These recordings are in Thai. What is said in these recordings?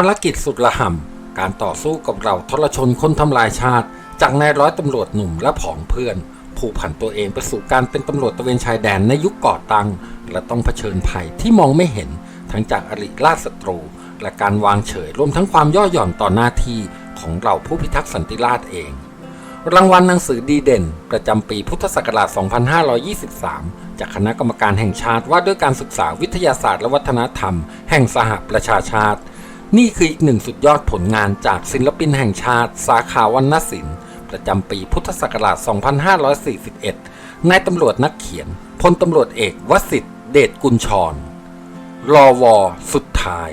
ภารกิจสุดระห่ำการต่อสู้กับเราทรชนคนทำลายชาติ จากนายร้อยตำรวจหนุ่มและผองเพื่อน ผู้ผันตัวเองไปสู่การเป็นตำรวจตะเวนชายแดนในยุคก่อตั้งและต้องเผชิญภัยที่มองไม่เห็น ทั้งจากอริราชศัตรู และการวางเฉยรวมทั้งความย่อหย่อนต่อหน้าที่ของเราผู้พิทักษ์สันติราษฎร์เอง รางวัลหนังสือดีเด่น ประจำปีพุทธศักราช 2523 จากคณะกรรมการแห่งชาติว่าด้วยการศึกษาวิทยาศาสตร์และวัฒนธรรม แห่งสหประชาชาติ นี่คืออีกหนึ่งสุดยอดผลงานจากศิลปินแห่งชาติ สาขาวรรณศิลป์ ประจำปีพุทธศักราช 2541 นายตำรวจนักเขียน พลตำรวจเอกวสิทธิ์เดชกุลชร รอวอสุดท้าย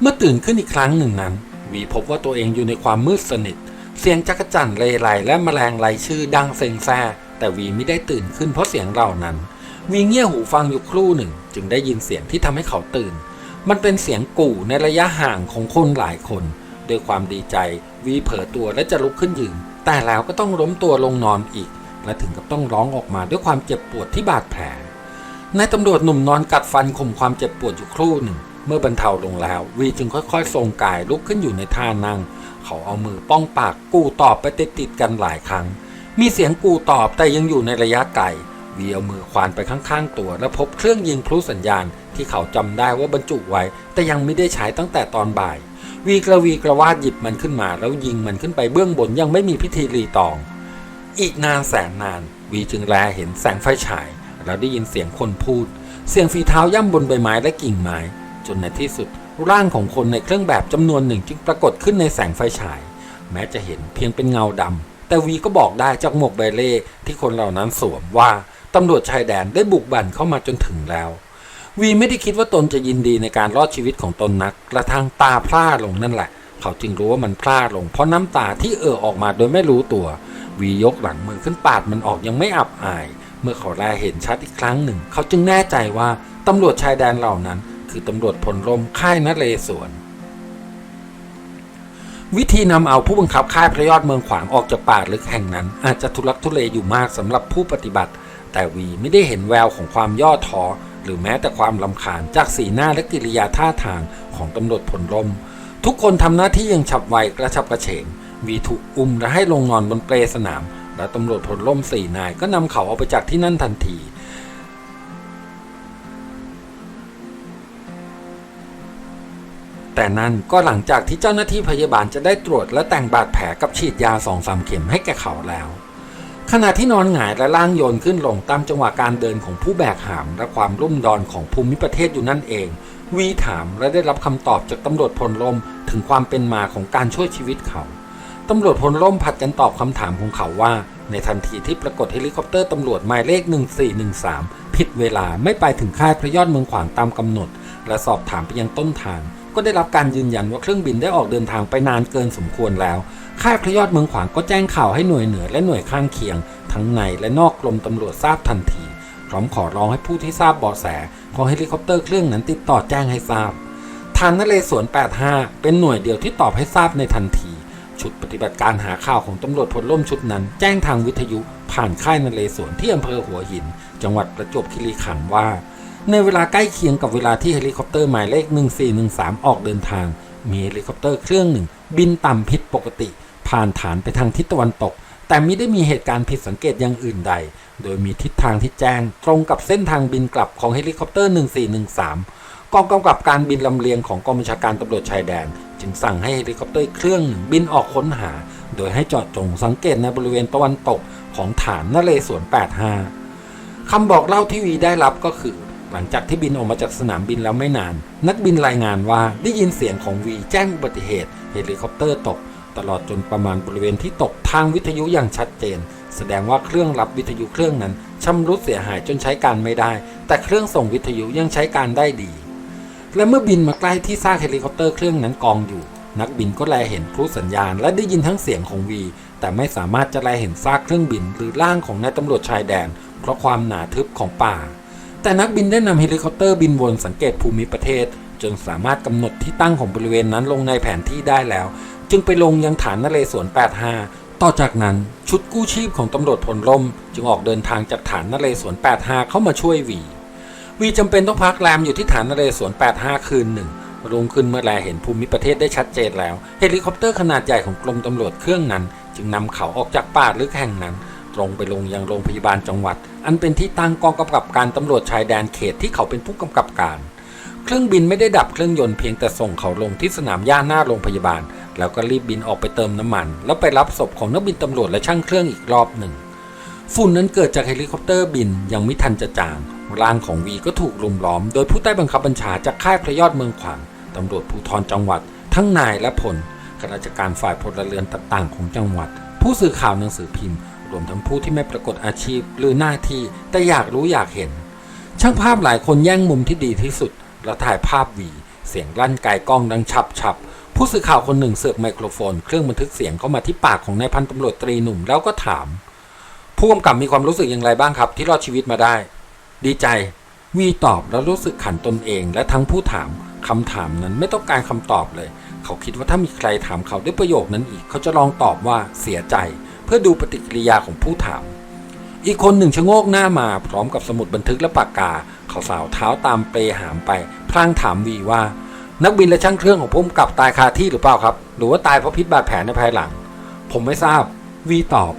เมื่อตื่นขึ้นอีกครั้งหนึ่งนั้น วีพบว่าตัวเองอยู่ในความมืดสนิท เสียงจักรจั่นเลไลและแมลงไลชื่อดังเซ็งแซ่ แต่วีไม่ได้ตื่นขึ้นเพราะเสียงเหล่านั้น วีเงี่ยหูฟังอยู่ครู่หนึ่ง จึงได้ยินเสียงที่ทำให้เขาตื่น มันเป็นเสียงกู่ในระยะห่างของคนหลายคนด้วยความดีใจ วีเผลอตัวและจะลุกขึ้นยืน แต่แล้วก็ต้องล้มตัวลงนอนอีก และถึงกับต้องร้องออกมาด้วยความเจ็บปวดที่บาดแผลนายตำรวจหนุ่มนอนกัดฟันข่มความเจ็บปวดอยู่ครู่หนึ่ง เมื่อบรรเทาลงแล้ว วีจึงค่อยๆทรงกายลุกขึ้นอยู่ในท่านั่ง เขาเอามือป้องปากกูตอบไปติดๆกันหลายครั้ง มีเสียงกูตอบแต่ยังอยู่ในระยะไกลวีเอามือควานไปข้างๆ ตัว และพบเครื่องยิงพลุสัญญาณที่เขาจำได้ว่าบรรจุไว้ แต่ยังไม่ได้ใช้ตั้งแต่ตอนบ่าย วีกระวีกระวาดหยิบมันขึ้นมา แล้วยิงมันขึ้นไปเบื้องบนยังไม่มีพิธีรีตอง อีกนานแสนนาน วีจึงแลเห็นแสงไฟฉาย แล้วได้ยินเสียงคนพูด เสียงฝีเท้าย่ำบนใบไม้และกิ่งไม้ จนในที่สุด ร่างของคนในเครื่องแบบจำนวนหนึ่งจึงปรากฏขึ้นในแสงไฟฉาย แม้จะเห็นเพียงเป็นเงาดำ แต่วีก็บอกได้จากหมวกใบเล่ที่คนเหล่านั้นสวมว่าตำรวจชายแดนได้บุกบั่นเข้ามาจนถึงแล้ว วีไม่ได้คิดว่าตนจะยินดีในการรอดชีวิตของตนนักกระทั่งตาพร่าลงนั่นแหละ เขาจึงรู้ว่ามันพร่าลง เพราะน้ำตาที่เอ่อออกมาโดยไม่รู้ตัว วียกหลังมือขึ้นปาดมันออกยังไม่อับอาย เมื่อเขาแลเห็นชัดอีกครั้งหนึ่ง เขาจึงแน่ใจว่าตำรวจชายแดนเหล่านั้น คือตำรวจพลร่มค่ายนเรศวร วิธีนำเอาผู้บังคับค่ายพระยอดเมืองขวางออกจากป่าลึกแห่งนั้น อาจจะทุลักทุเลอยู่มากสำหรับผู้ปฏิบัติ แต่วีไม่ได้เห็นแววของความย่อท้อหรือแม้แต่ความลำคาญจากสีหน้าและกิริยาท่าทางของตำรวจพลร่มทุกคนทำหน้าที่ย่างฉับไวกระฉับกระเฉงวีถูกอุ้มและให้ลงนอนบนเปลสนาม และตำรวจพลร่มสี่นายก็นำเขาออกไปจากที่นั่นทันที แต่นั่นก็หลังจากที่เจ้าหน้าที่พยาบาลจะได้ตรวจและแต่งบาดแผลกับฉีดยาสองสามเข็มให้แก่เขาแล้ว ขณะที่นอนหงายและล่างโยนขึ้นลงตามจังหวะการเดินของผู้แบกหามและความรุ่มดอนของภูมิประเทศอยู่นั่นเอง วีถามและได้รับคำตอบจากตำรวจพลร่มถึงความเป็นมาของการช่วยชีวิตเขาตำรวจพลร่มผัดกันตอบคำถามของเขาว่า ในทันทีที่ปรากฏเฮลิคอปเตอร์ตำรวจหมายเลข 1413 ผิดเวลาไม่ไปถึงค่ายพระยอดเมืองขวางตามกำหนด และสอบถามไปยังต้นทาง ก็ได้รับการยืนยันว่าเครื่องบินได้ออกเดินทางไปนานเกินสมควรแล้ว ค่ายพระยอดเมืองขวางก็แจ้งข่าวให้หน่วยเหนือและหน่วยข้างเคียง ทั้งในและนอกกรมตำรวจทราบทันที พร้อมขอร้องให้ผู้ที่ทราบเบาะแส ของเฮลิคอปเตอร์เครื่องนั้นติดต่อแจ้งให้ทราบทางนเรศวร 85 เป็นหน่วยเดียวที่ตอบให้ทราบในทันที ชุดปฏิบัติการหาข่าวของตำรวจพลร่มชุดนั้น แจ้งทางวิทยุผ่านค่ายนเรศวรที่อำเภอหัวหิน จังหวัดประจวบคีรีขันธ์ว่า ในเวลาใกล้เคียงกับเวลาที่เฮลิคอปเตอร์หมายเลข 1413 ออกเดินทาง มีเฮลิคอปเตอร์เครื่องหนึ่ง บินต่ำผิดปกติ ผ่านฐานไปทางทิศตะวันตก แต่ไม่ได้มีเหตุการณ์ผิดสังเกตอย่างอื่นใด โดยมีทิศทางที่แจ้ง ตรงกับเส้นทางบินกลับของเฮลิคอปเตอร์ 1413 กองกำกับการบินลำเลียงของกองบัญชาการตำรวจชายแดน จึงสั่งให้เฮลิคอปเตอร์เครื่องหนึ่งบินออกค้นหา โดยให้จาะจงสังเกตในบริเวณตะวันตกของฐานนเรศวร85คำบอกเล่าที่วีได้รับก็คือ หลังจากที่บินออกมาจากสนามบินแล้วไม่นาน นักบินรายงานว่าได้ยินเสียงของวีแจ้งอุบัติเหตุเฮลิคอปเตอร์ตก ตลอดจนประมาณบริเวณที่ตกทางวิทยุอย่างชัดเจน แสดงว่าเครื่องรับวิทยุเครื่องนั้นชำรุดเสียหายจนใช้การไม่ได้ แต่เครื่องส่งวิทยุยังใช้การได้ดี และเมื่อบินมาใกล้ที่ซากเฮลิคอปเตอร์เครื่องนั้นกองอยู่ นักบินก็แลเห็นพลุสัญญาณ และได้ยินทั้งเสียงของวี แต่ไม่สามารถจะแลเห็นซากเครื่องบิน หรือร่างของนายตำรวจชายแดน เพราะความหนาทึบของป่า แต่นักบินได้นำเฮลิคอปเตอร์บินวนสังเกตภูมิประเทศ จนสามารถกำหนดที่ตั้งของบริเวณนั้นลงในแผนที่ได้แล้ว จึงไปลงยังฐานนเรศวร 85 ต่อจากนั้นชุดกู้ชีพของตำรวจพลร่ม จึงออกเดินทางจากฐานนเรศวร 85 เข้ามาช่วยวี วีจำเป็นต้องพักแรมอยู่ที่ฐานนเรศวร 85 คืนหนึ่งรุ่งขึ้นเมื่อแลเห็นภูมิประเทศได้ชัดเจนแล้ว เฮลิคอปเตอร์ขนาดใหญ่ของกรมตำรวจเครื่องนั้น จึงนำเขาออกจากป่าลึกแห่งนั้น ตรงไปลงยังโรงพยาบาลจังหวัด อันเป็นที่ตั้งกองกำกับการตำรวจชายแดนเขตที่เขาเป็นผู้กำกับการ เครื่องบินไม่ได้ดับเครื่องยนต์เพียงแต่ส่งเขาลงที่สนามหญ้าหน้าโรงพยาบาล แล้วก็รีบบินออกไปเติมน้ำมัน แล้วไปรับศพของนักบินตำรวจและช่างเครื่องอีกรอบหนึ่งฝุ่นนั้นเกิดจากเฮลิคอปเตอร์บินยังไม่ทันจะจางร่างของวีก็ถูกลุมล้อม โดยผู้ใต้บังคับบัญชาจากค่ายพระยอดเมืองขวางตำรวจภูธรจังหวัด ทั้งนายและพลข้าราชการฝ่ายพลเรือนต่างๆ ของจังหวัด ผู้สื่อข่าวหนังสือพิมพ์ รวมทั้งผู้ที่ไม่ปรากฏอาชีพหรือหน้าที่แต่อยากรู้อยากเห็น ช่างภาพหลายคนแย่งมุมที่ดีที่สุดแล้วถ่ายภาพวีเสียงลั่นไกลกล้องดังฉับฉับผู้สื่อข่าวคนหนึ่งเสือกไมโครโฟน เครื่องบันทึกเสียงเข้ามาที่ปากของนายพันตำรวจตรีหนุ่มแล้วก็ถาม ผู้กำกับมีความรู้สึกอย่างไรบ้างครับ ที่รอดชีวิตมาได้ ดีใจวีตอบแล้วรู้สึกขันตนเอง และทั้งผู้ถามคำถามนั้นไม่ต้องการคำตอบเลย เขาคิดว่าถ้ามีใครถามเขาด้วยประโยคนั้นอีก เขาจะลองตอบว่าเสียใจ พื่อดูปฏิกิริยาของผู้ถาม อีกคนหนึ่งชะโงกหน้ามาพร้อมกับสมุดบันทึกและปากกา เขาสาวเท้าตามเปรหามไปพลางถามวีว่า นักบินและช่างเครื่องของพุ่มกลับตายคาที่หรือเปล่าครับ หรือว่าตายเพราะพิษบาดแผลในภายหลัง ผมไม่ทราบ วีตอบ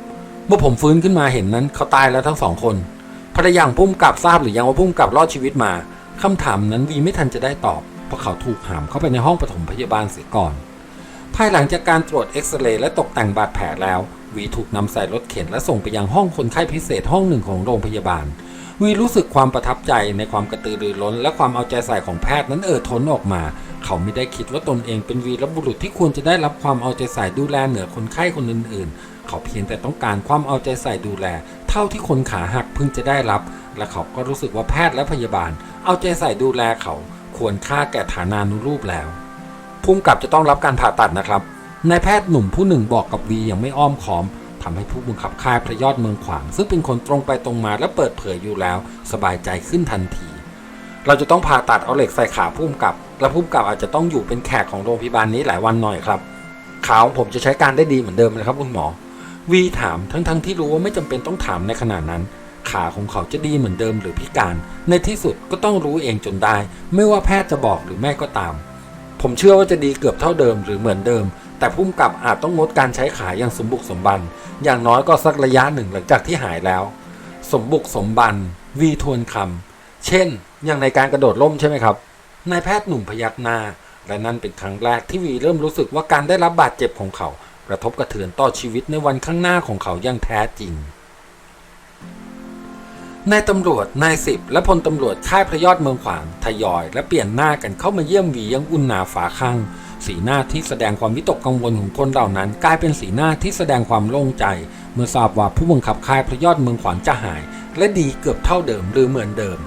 เมื่อผมฟื้นขึ้นมาเห็นนั้น เขาตายแล้วทั้งสองคนภรรยาของพุ่มกลับทราบหรือยังว่าพุ่มกลับรอดชีวิตมาคำถามนั้นวีไม่ทันจะได้ตอบเพราะเขาถูกหามเข้าไปในห้องปฐมพยาบาลเสียก่อน ภายหลังจากการตรวจเอ็กซเรย์และตกแต่งบาดแผลแล้ว วีถูกนำใส่รถเข็นและส่งไปยังห้องคนไข้พิเศษห้องหนึ่งของโรงพยาบาล วีรู้สึกความประทับใจในความกระตือรือร้น และความเอาใจใส่ของแพทย์นั้นเอ่อท้นออกมา เขาไม่ได้คิดว่าตนเองเป็นวีรบุรุษที่ควรจะได้รับความเอาใจใส่ดูแลเหนือคนไข้คนอื่นๆ เขาเพียงแต่ต้องการความเอาใจใส่ดูแล เท่าที่คนขาหักพึงจะได้รับ และเขาก็รู้สึกว่าแพทย์และพยาบาล เอาใจใส่ดูแลเขาควรค่าแก่ฐานานุรูปแล้วภูมิกับจะต้องรับการผ่าตัดนะครับ นายแพทย์หนุ่มผู้หนึ่งบอกกับวีอย่างไม่อ้อมค้อมทำให้ผู้บังคับค่ายพระยอดเมืองขวาง ซึ่งเป็นคนตรงไปตรงมาและเปิดเผยอยู่แล้ว สบายใจขึ้นทันที เราจะต้องผ่าตัดเอาเหล็กใส่ขาผู้กำกับ และผู้กำกับอาจจะต้องอยู่เป็นแขกของโรงพยาบาลนี้หลายวันหน่อยครับ ขาของผมจะใช้การได้ดีเหมือนเดิมเลยครับคุณหมอ วีถามทั้งๆทที่รู้ว่าไม่จำเป็นต้องถามในขณะนั้น ขาของเขาจะดีเหมือนเดิมหรือพิการ ในที่สุดก็ต้องรู้เองจนได้ ไม่ว่าแพทย์จะบอกหรือไม่ก็ตาม ผมเชื่อว่าจะดีเกือบเท่าเดิมหรือเหมือนเดิม แต่พุ่มกับอาจต้องงดการใช้ขาอย่างสมบุกสมบัน อย่างน้อยก็สักระยะหนึ่งหลังจากที่หายแล้ว สมบุกสมบันวีทวนคำเช่น อย่างในการกระโดดร่มใช่ไหมครับนายแพทย์หนุ่มพยักหน้า และนั่นเป็นครั้งแรกที่วีเริ่มรู้สึกว่าการได้รับบาดเจ็บของเขา กระทบกระเทือนต่อชีวิตในวันข้างหน้าของเขาอย่างแท้จริงนายตำรวจนายสิบและพลตำรวจค่ายพระยอดเมืองขวางทยอย และเปลี่ยนหน้ากันเข้ามาเยี่ยมวียังอุ่นหนาฝาข้าง สีหน้าที่แสดงความวิตกกังวลของคนเหล่านั้น กลายเป็นสีหน้าที่แสดงความโล่งใจ เมื่อทราบว่าผู้บังคับค่ายพระยอดเมืองขวางจะหาย และดีเกือบเท่าเดิมหรือเหมือนเดิม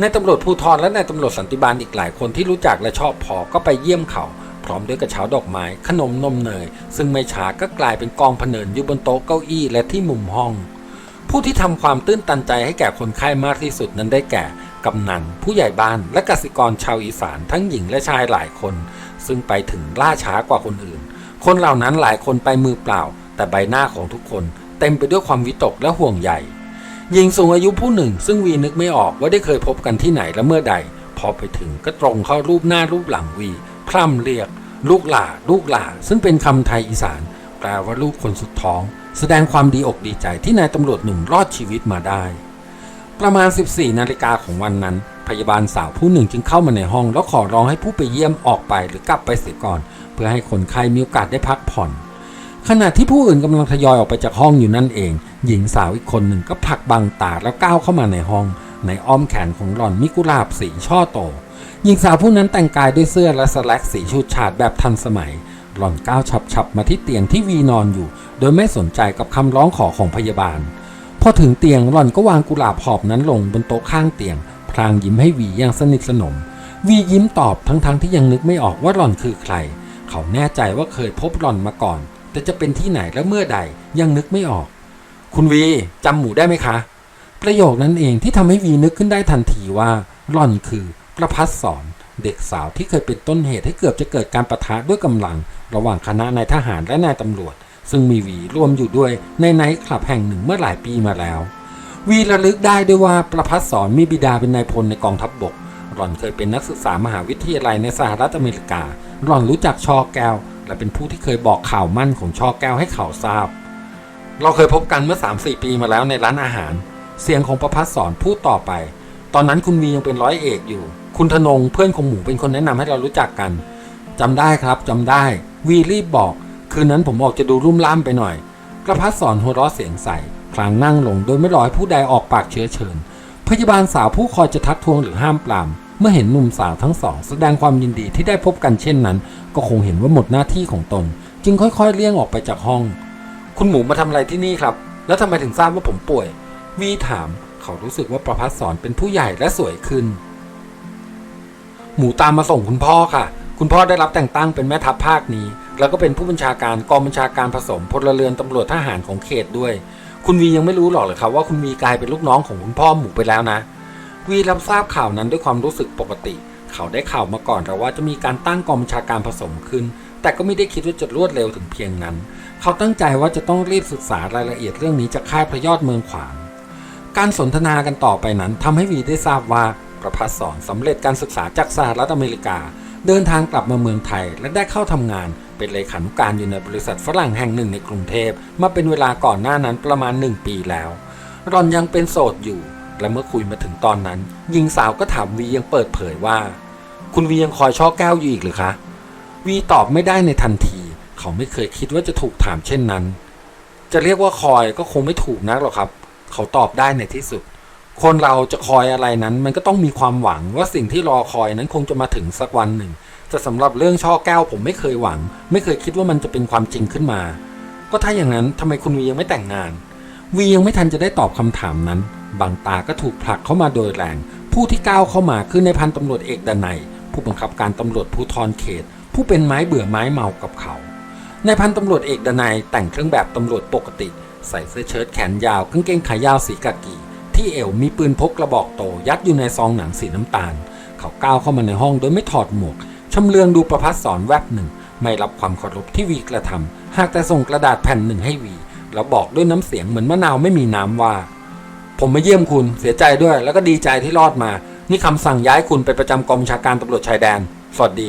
นายตำรวจภูธรและนายตำรวจสันติบาลอีกหลายคนที่รู้จักและชอบพอก็ไปเยี่ยมเขา พร้อมด้วยกระเช้าดอกไม้ ขนมนมเนย ซึ่งไม่ช้าก็กลายเป็นกองพเนินอยู่บนโต๊ะเก้าอี้และที่มุมห้อง ผู้ที่ทำความตื้นตันใจให้แก่คนไข้มากที่สุดนั้นได้แก่กำนันผู้ใหญ่บ้านและกสิกรชาวอีสานทั้งหญิงและชายหลายคน ซึ่งไปถึงล่าช้ากว่าคนอื่น คนเหล่านั้นหลายคนไปมือเปล่า แต่ใบหน้าของทุกคนเต็มไปด้วยความวิตกและห่วงใยหญิงสูงอายุผู้หนึ่ง ซึ่งวีนึกไม่ออกว่าได้เคยพบกันที่ไหนและเมื่อใด พอไปถึงก็ตรงเข้ารูปหน้ารูปหลังวี พร่ำเรียก ลูกหล่า ลูกหล่า ซึ่งเป็นคำไทยอีสาน แปลว่าลูกคนสุดท้อง แสดงความดีอกดีใจที่นายตำรวจหนุ่มรอดชีวิตมาได้ ประมาณ 14 นาฬิกาของวันนั้น พยาบาลสาวผู้หนึ่งจึงเข้ามาในห้อง แล้วขอร้องให้ผู้ไปเยี่ยมออกไปหรือกลับไปเสียก่อน เพื่อให้คนไข้มีโอกาสได้พักผ่อน ขณะที่ผู้อื่นกำลังทยอยออกไปจากห้องอยู่นั่นเอง หญิงสาวอีกคนหนึ่งก็ผลักบังตาแล้วก้าวเข้ามาในห้อง ในอ้อมแขนของหล่อนมีกุหลาบสีช่อโต หญิงสาวผู้นั้นแต่งกายด้วยเสื้อและสแล็กสีชูดฉาดแบบทันสมัยหล่อนก้าวฉับๆมาที่เตียงที่วีนอนอยู่ โดยไม่สนใจกับคำร้องขอของพยาบาล พอถึงเตียงหล่อนก็วางกุหลาบหอบนั้นลงบนโต๊ะข้างเตียง พลางยิ้มให้วีอย่างสนิทสนม วียิ้มตอบทั้งๆที่ยังนึกไม่ออกว่าหล่อนคือใคร เขาแน่ใจว่าเคยพบหล่อนมาก่อน แต่จะเป็นที่ไหนและเมื่อใดยังนึกไม่ออก คุณวีจำหมูได้ไหมคะ ประโยคนั้นเองที่ทำให้วีนึกขึ้นได้ทันทีว่าหล่อนคือประพัฒสอนเด็กสาวที่เคยเป็นต้นเหตุให้เกือบจะเกิดการประทะด้วยกำลัง ระหว่างคณะนายทหารและนายตำรวจ ซึ่งมีวีรวมอยู่ด้วยในไนท์คลับแห่งหนึ่งเมื่อหลายปีมาแล้ว วีระลึกได้ด้วยว่าประพัฒสอนมีบิดาเป็นนายพลในกองทัพบบก หล่อนเคยเป็นนักศึกษามหาวิทยาลัยในสหรัฐอเมริกา หล่อนรู้จักชอแก้ว และเป็นผู้ที่เคยบอกข่าวมั่นของชอแก้วให้เขาทราบ เราเคยพบกันเมื่อ 3-4 ปีมาแล้วในร้านอาหาร เสียงของประพัฒสอนพูดต่อไป ตอนนั้นคุณวียังเป็นร้อยเอกอยู่ คุณธนงเพื่อนของหมูเป็นคนแนะนำให้เรารู้จักกันจำได้ครับจำได้ วีรีบบอก คืนนั้นผมออกจะดูรุ่มล่ามไปหน่อย กระพัฒสอนหัวเราะเสียงใสคลางนั่งลงโดยไม่รอให้ผู้ใดออกปากเชื้อเชิญ พยาบาลสาวผู้คอยจะทักท้วงหรือห้ามปราม เมื่อเห็นหนุ่มสาวทั้งสอง แสดงความยินดีที่ได้พบกันเช่นนั้น ก็คงเห็นว่าหมดหน้าที่ของตน จึงค่อยๆเลี่ยงออกไปจากห้อง คุณหมูมาทำอะไรที่นี่ครับ แล้วทำไมถึงทราบว่าผมป่วย วีถามเขารู้สึกว่าประพัฒสอนเป็นผู้ใหญ่และสวยขึ้น หมูตามมาส่งคุณพ่อค่ะ คุณพ่อได้รับแต่งตั้งเป็นแม่ทัพภาคนี้ แล้วก็เป็นผู้บัญชาการกองบัญชาการผสมพลเรือนตำรวจทหารของเขตด้วย คุณวียังไม่รู้หรอกเลยครับว่าคุณวีกลายเป็นลูกน้องของคุณพ่อหมูไปแล้วนะ วีรับทราบข่าวนั้นด้วยความรู้สึกปกติ เขาได้ข่าวมาก่อนแล้วว่าจะมีการตั้งกองบัญชาการผสมขึ้น แต่ก็ไม่ได้คิดว่าจะรวดเร็วถึงเพียงนั้น เขาตั้งใจว่าจะต้องรีบศึกษารายละเอียดเรื่องนี้จากค่ายพระยอดเมืองขวาง การสนทนากันต่อไปนั้นทำให้วีได้ทราบว่าประพัฒสอนสำเร็จการศึกษาจากสหรัฐอเมริกา เดินทางกลับมาเมืองไทยและได้เข้าทำงาน เป็นเลขานุการอยู่ในบริษัทฝรั่งแห่งหนึ่งในกรุงเทพมาเป็นเวลาก่อนหน้านั้นประมาณหนึ่งปีแล้วรอนยังเป็นโสดอยู่ และเมื่อคุยมาถึงตอนนั้นหญิงสาวก็ถามวียังเปิดเผยว่า คุณวียังคอยช่อแก้วอยู่อีกหรือคะวีตอบไม่ได้ในทันที เขาไม่เคยคิดว่าจะถูกถามเช่นนั้น จะเรียกว่าคอยก็คงไม่ถูกนักหรอกครับ เขาตอบได้ในที่สุด คนเราจะคอยอะไรนั้น มันก็ต้องมีความหวังว่าสิ่งที่รอคอยนั้นคงจะมาถึงสักวันหนึ่ง แต่สำหรับเรื่องช่อแก้วผมไม่เคยหวัง ไม่เคยคิดว่ามันจะเป็นความจริงขึ้นมา ก็ถ้าอย่างนั้นทำไมคุณวียังไม่แต่งงาน วียังไม่ทันจะได้ตอบคำถามนั้น บางตาก็ถูกผลักเข้ามาโดยแรง ผู้ที่ก้าวเข้ามาคือในพันตำรวจเอกดนัยผู้บังคับการตำรวจภูธรเขต ผู้เป็นไม้เบื่อไม้เมากับเขา ในพันตำรวจเอกดนัยแต่งเครื่องแบบตำรวจปกติ ใส่เสื้อเชิ้ตแขนยาวกางเกงขายาวสีกากีที่เอวมีปืนพกกระบอกโตยัดอยู่ในซองหนังสีน้ำตาล เขาก้าวเข้ามาในห้องโดยไม่ถอดหมวก ชำเลืองดูประพัดสอนแวบหนึ่ง ไม่รับความเคารพที่วีกระทำหากแต่ส่งกระดาษแผ่นหนึ่งให้วี แล้วบอกด้วยน้ำเสียงเหมือนมะนาวไม่มีน้ำว่า ผมมาเยี่ยมคุณเสียใจด้วย แล้วก็ดีใจที่รอดมา นี่คำสั่งย้ายคุณไปประจำกองชาการตำรวจชายแดน สวัสดี